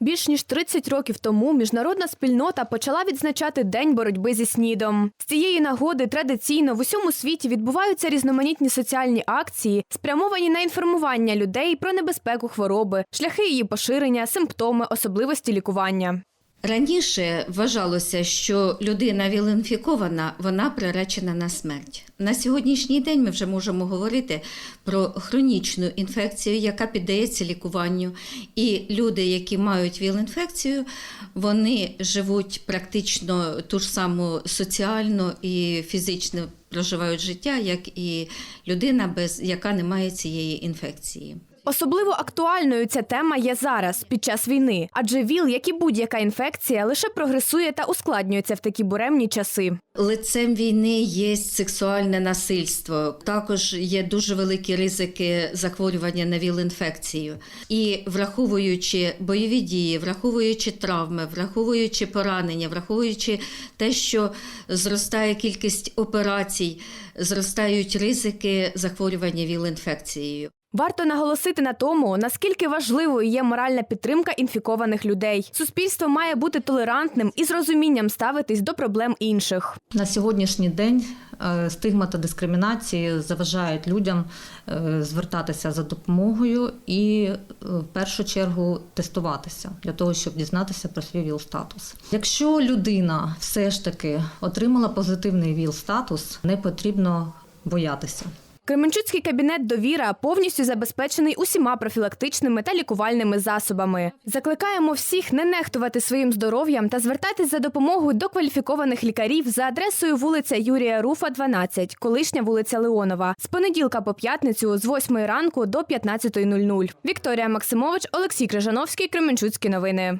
Більш ніж 30 років тому міжнародна спільнота почала відзначати День боротьби зі СНІДом. З цієї нагоди традиційно в усьому світі відбуваються різноманітні соціальні акції, спрямовані на інформування людей про небезпеку хвороби, шляхи її поширення, симптоми, особливості лікування. Раніше вважалося, що людина віл-інфікована, вона приречена на смерть. На сьогоднішній день ми вже можемо говорити про хронічну інфекцію, яка піддається лікуванню. І люди, які мають віл-інфекцію, вони живуть практично ту ж саму соціально і фізично проживають життя, як і людина, без яка не має цієї інфекції. Особливо актуальною ця тема є зараз, під час війни, адже ВІЛ, як і будь-яка інфекція, лише прогресує та ускладнюється в такі буремні часи. Лицем війни є сексуальне насильство. Також є дуже великі ризики захворювання на ВІЛ-інфекцію. І враховуючи бойові дії, враховуючи травми, враховуючи поранення, враховуючи те, що зростає кількість операцій, зростають ризики захворювання ВІЛ-інфекцією. Варто наголосити на тому, наскільки важливою є моральна підтримка інфікованих людей. Суспільство має бути толерантним і з розумінням ставитись до проблем інших. На сьогоднішній день е, стигма та дискримінації заважають людям е, звертатися за допомогою і е, в першу чергу тестуватися для того, щоб дізнатися про свій ВІЛ-статус. Якщо людина все ж таки отримала позитивний ВІЛ-статус, не потрібно боятися. Кременчуцький кабінет довіра повністю забезпечений усіма профілактичними та лікувальними засобами. Закликаємо всіх не нехтувати своїм здоров'ям та звертатись за допомогою до кваліфікованих лікарів за адресою вулиця Юрія Руфа, 12, колишня вулиця Леонова, з понеділка по п'ятницю з 8 ранку до 15.00. Вікторія Максимович, Олексій Крижановський, Кременчуцькі новини.